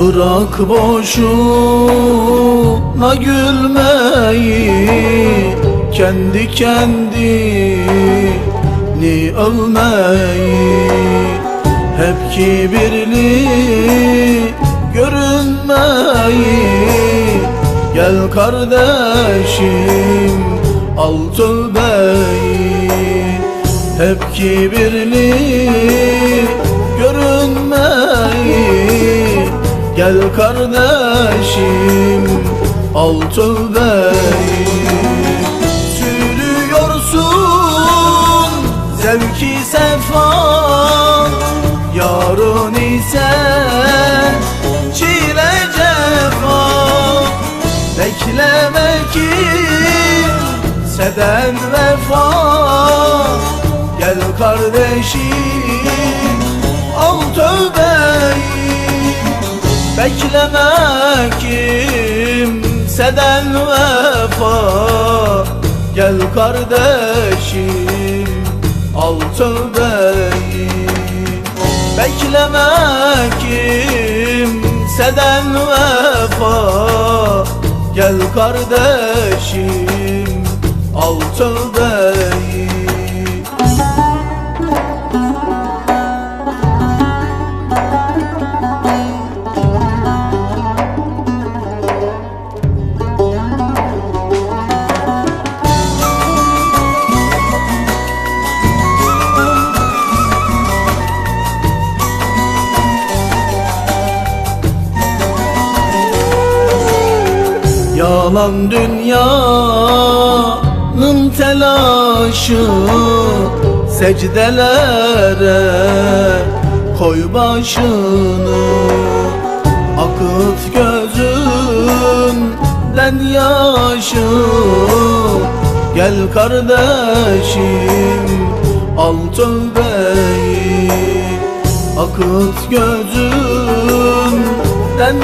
Bırak boşuna gülmeyi. Kendi kendini övmeyi. Hep kibirli görünmeyi. Gel kardeşim al tövbeyi. Hep kibirli Gel kardeşim al tövbeyi. Sürüyorsun zevki sefa Yarın ise çile cefa. Bekleme ki seden vefa. Gel kardeşim al tövbeyi Bekleme kimseden vefa. Gel kardeşim al tövbeyi. Bekleme kimseden vefa. Gel kardeşim al tövbeyi Yalan dünyanın telaşı Secdelere koy başını. Akıt gözünden yaşı Gel kardeşim al tövbeyi. Akıt gözünden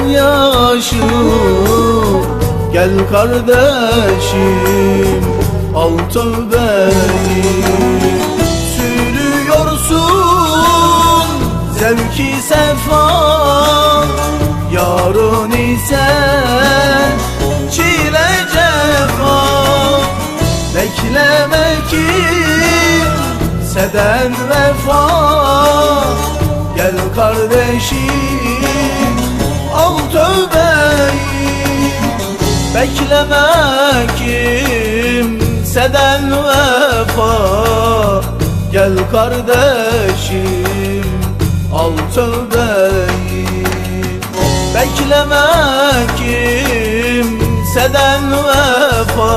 yaşı Gel kardeşim al tövbeyi. Sürüyorsun zevki sefa Yarın ise çile cefa. Bekleme ki seden vefa. Gel kardeşim Bekleme kimseden vefa. Gel kardeşim al tövbeyi. Bekleme kimseden vefa.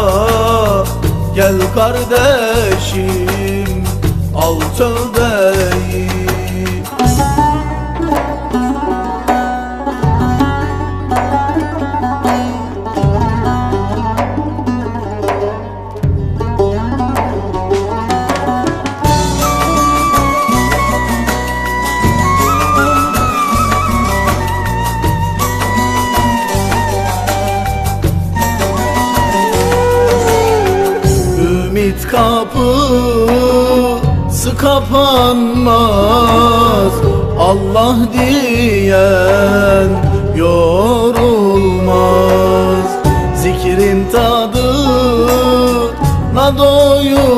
Gel kardeşim al tövbeyi Ümit kapısı kapanmaz. Allah diyen yorulmaz. Zikrin tadına doyulmaz.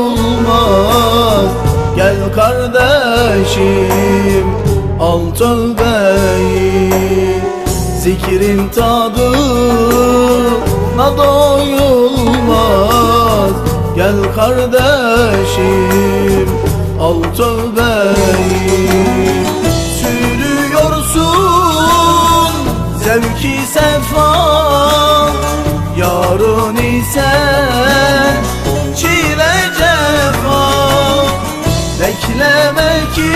Gel kardeşim al tövbeyi. Zikrin tadına doyulmaz Gel kardeşim al tövbeyi. Sürüyorsun zevki sefa Yarın ise çile cefa. Bekleme ki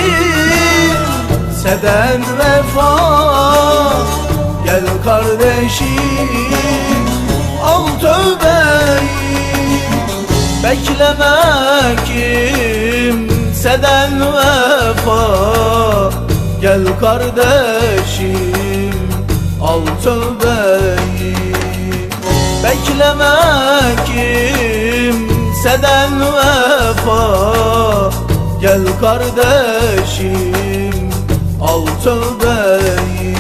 seden vefa. Gel kardeşim Bekleme kimseden vefa. Gel kardeşim al tövbeyi. Bekleme kimseden vefa. Gel kardeşim al tövbeyi